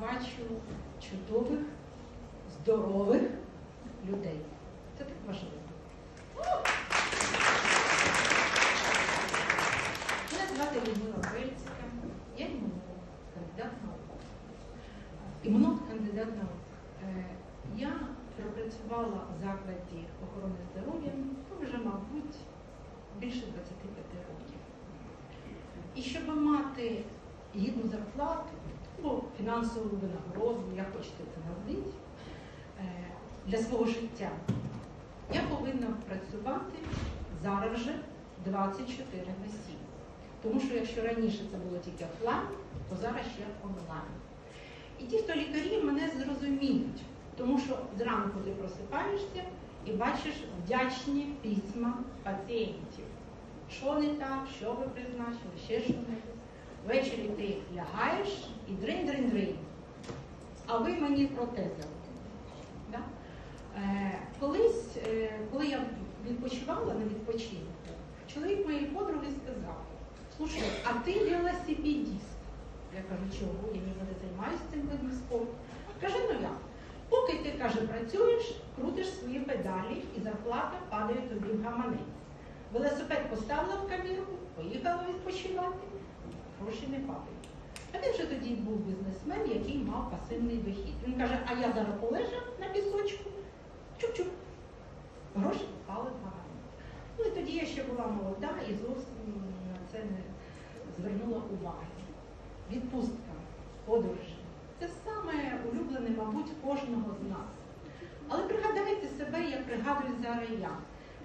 бачу чудових, здорових людей. Це так важливо. Мене звати Людмила Бельцька, я імунолог, кандидат наук. Імунолог, кандидат наук. Е, Я пропрацювала в закладі охорони здоров'я ну, вже, мабуть, більше 25 років. І щоб мати гідну зарплату, або фінансову винагороду, як хочете це назвати, е, для свого життя, я повинна працювати зараз вже 24 на 7. Тому що якщо раніше це було тільки офлайн, то зараз ще онлайн. І ті, хто лікарі, мене зрозуміють, тому що зранку ти просипаєшся і бачиш вдячні письма пацієнтів. Що не так, що ви призначили, ще що не Ввечері ти лягаєш і дринь-дринь-дринь. А ви мені протези. Да? Е, колись, е, коли я відпочивала на відпочинку, чоловік моєї подруги сказав, слушай, а ти велосипедист. Я кажу, чого? Я ніколи займаюся цим видом спорту. Каже, ну як? Поки ти каже, працюєш, крутиш свої педалі і зарплата падає тобі в гаманець. Велосипед поставила в камірку, поїхала відпочивати, гроші не падають. А він вже тоді був бізнесмен, який мав пасивний дохід. Він каже, а я зараз полежав на пісочку, чук-чук. Гроші попали в гаманець. Ну і тоді я ще була молода і зовсім на це не звернула уваги. Відпустка, подорожі. Це саме улюблене, мабуть, кожного з нас. Але пригадайте себе, як пригадую зараз я.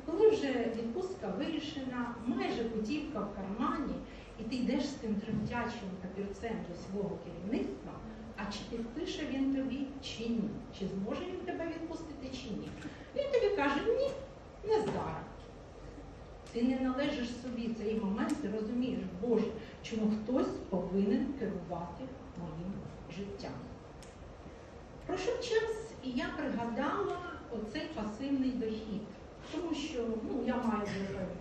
Коли вже відпустка вирішена, майже путівка в кармані, і ти йдеш з тим тремтячим папірцем до свого керівництва, а чи підпише він тобі чи ні? Чи зможе він тебе відпустити чи ні? Він тобі каже, ні, не зараз. Ти не належиш собі цей момент, ти розумієш, Боже, чому хтось повинен керувати моїм життям. Пройшов час, і я пригадала оцей пасивний дохід, тому що ну, я маю вже певний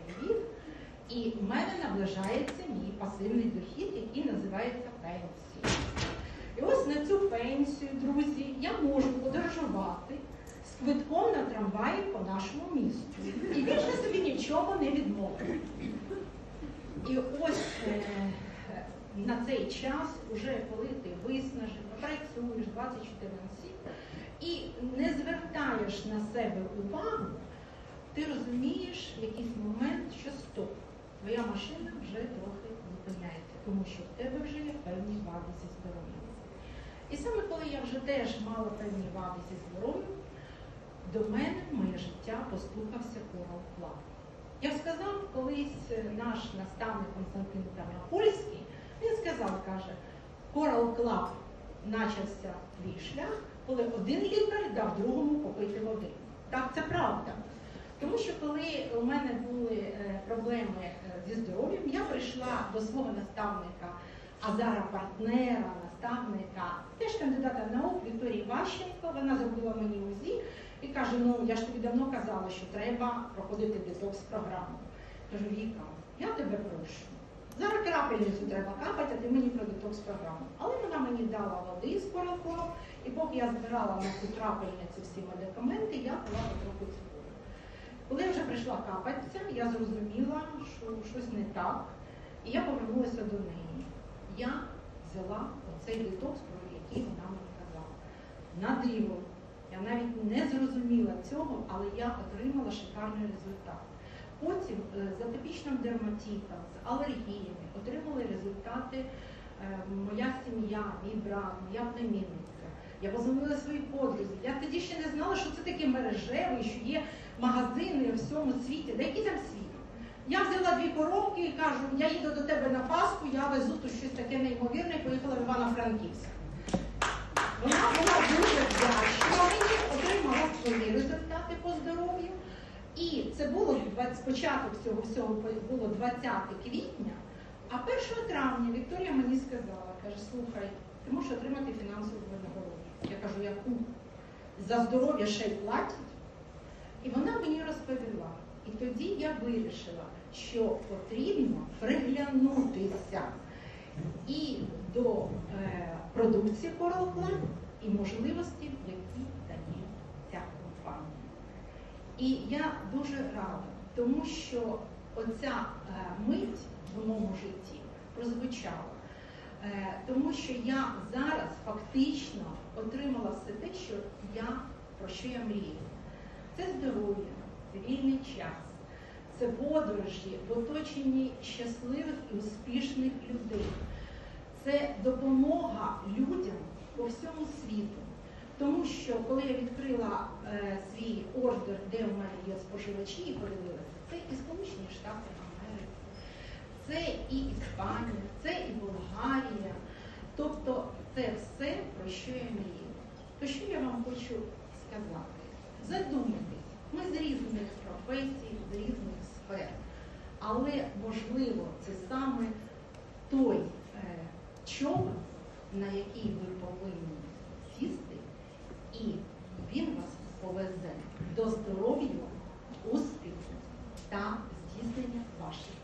і в мене наближається мій пасивний дохід, який називається пенсія. І ось на цю пенсію, друзі, я можу подорожувати з квитком на трамваї по нашому місту. І більше собі нічого не відмовив. І ось е, на цей час, уже коли ти виснажено, працюєш 24 на 7 і не звертаєш на себе увагу, ти розумієш в якийсь момент, що стоп, твоя машина вже трохи зупиняється, тому що в тебе вже є певні вади зі здоров'ям. І саме коли я вже теж мала певні вади зі здоров'ям, до мене в моє життя постукався Coral Club. Як сказав колись наш наставник Константин Тарнопольський, він сказав, каже, Coral Club начався твій шлях, коли один лікар дав другому попити води. Так, це правда. Тому що коли у мене були е, проблеми е, зі здоров'ям, я прийшла до свого наставника, а зараз партнера, наставника, теж кандидата наук Вікторії Ващенко, вона зробила мені УЗІ і каже, ну я ж тобі давно казала, що треба проходити детокс-програму. Кажу, Віка, я тебе прошу. Зараз крапельницю треба капати, а ти мені про детокс-програму. Але вона мені дала води з порохом, і поки я збирала на цю крапельницю всі медикаменти, я пила трохи цукру. Коли я вже прийшла капатися, я зрозуміла, що щось не так, і я повернулася до неї. Я взяла оцей детокс, про який вона мені казала. На диво. Я навіть не зрозуміла цього, але я отримала шикарний результат. Потім е, з атопічним дерматитом, з алергіями отримали результати е, моя сім'я, мій брат, моя племінниця. Я позвонила своїй подрузі. Я тоді ще не знала, що це таке мережевий, що є магазини у всьому світі. Да який там світ? Я взяла дві коробки і кажу, я їду до тебе на Пасху, я везу тут щось таке неймовірне, і поїхала в Івано-Франківськ. Вона була дуже вдячна мені, отримала свої результати по здоров'ю. І це було 20, початок цього всього було 20 квітня, а 1 травня Вікторія мені сказала, каже, слухай, ти можеш отримати фінансову винагороду. Я кажу, яку? За здоров'я ще й платять. І вона мені розповіла. І тоді я вирішила, що потрібно приглянутися. і до е, продукції Coral і можливості, які дає ця компанія. І я дуже рада, тому що оця е, мить в моєму житті прозвучала. Е, Тому що я зараз фактично отримала все те, що я про що я мрію. Це здоров'я, це вільний час, це подорожі в оточенні щасливих і успішних людей. Це допомога людям по всьому світу. Тому що коли я відкрила е, свій ордер, де в мене є споживачі, і подивилася, це і Сполучені Штати це і Іспанія, це і Болгарія. Тобто це все, про що я мрію. То що я вам хочу сказати? Задумайтесь, ми з різних професій, з різних сфер. Але можливо, це саме той е, човен, на який ви повинні сісти, і він вас повезе до здоров'я, успіху та здійснення ваших